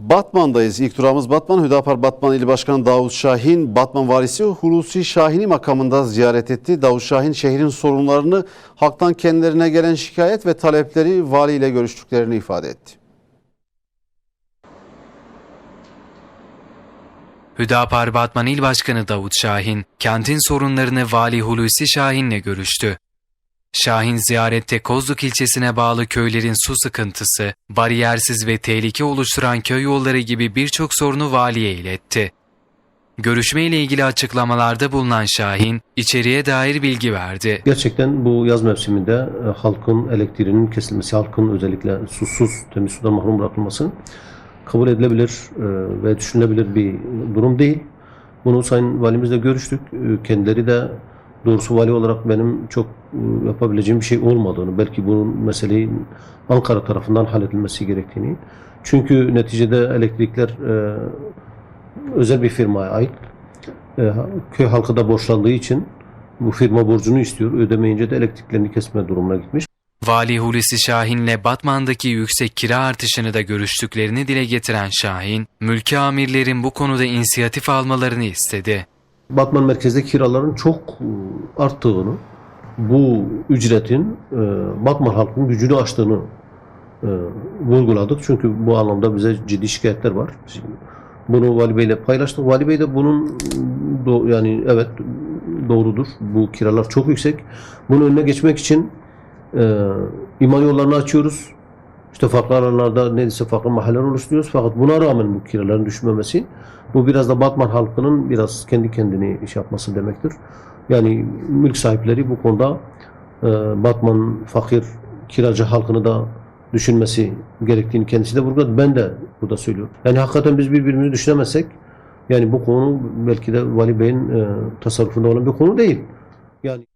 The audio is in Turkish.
Batman'dayız. İlk durağımız Batman. Hüdapar Batman İl Başkanı Davut Şahin, Batman Valisi Hulusi Şahin'i makamında ziyaret etti. Davut Şahin şehrin sorunlarını, halktan kendilerine gelen şikayet ve talepleri valiyle görüştüklerini ifade etti. Hüdapar Batman İl Başkanı Davut Şahin, kentin sorunlarını Vali Hulusi Şahin'le görüştü. Şahin ziyarette Kozluk ilçesine bağlı köylerin su sıkıntısı, bariyersiz ve tehlike oluşturan köy yolları gibi birçok sorunu valiye iletti. Görüşmeyle ilgili açıklamalarda bulunan Şahin, içeriye dair bilgi verdi. Gerçekten bu yaz mevsiminde e, halkın elektriğinin kesilmesi, halkın özellikle susuz, temiz sudan mahrum bırakılması kabul edilebilir e, ve düşünülebilir bir durum değil. Bunu Sayın Valimizle görüştük. E, Kendileri de doğrusu vali olarak benim çok e, yapabileceğim bir şey olmadığını, belki bu meseleyi Ankara tarafından halledilmesi gerektiğini. Çünkü neticede elektrikler e, özel bir firmaya ait. E, köy halkı da borçlandığı için bu firma borcunu istiyor. Ödemeyince de elektriklerini kesme durumuna gitmiş. Vali Hulusi Şahin'le Batman'daki yüksek kira artışını da görüştüklerini dile getiren Şahin, mülki amirlerin bu konuda inisiyatif almalarını istedi. Batman merkezde kiraların çok e, arttığını, bu ücretin e, Batman halkının gücünü aştığını e, vurguladık. Çünkü bu anlamda bize ciddi şikayetler var. Bunu Vali Bey'le paylaştık. Vali Bey de bunun yani evet doğrudur. Bu kiralar çok yüksek. Bunun önüne geçmek için e, iman yollarını açıyoruz. İşte farklı alanlarda neyse farklı mahalleler oluşturuyoruz. Fakat buna rağmen bu kiraların düşmemesi bu biraz da Batman halkının biraz kendi kendini iş yapması demektir. Yani mülk sahipleri bu konuda e, Batman fakir kiracı halkını da düşünmesi gerektiğini kendisi de vurguladı. Ben de burada söylüyorum. Yani hakikaten biz birbirimizi düşünemezsek yani bu konu belki de Vali Bey'in e, tasarrufunda olan bir konu değil. Yani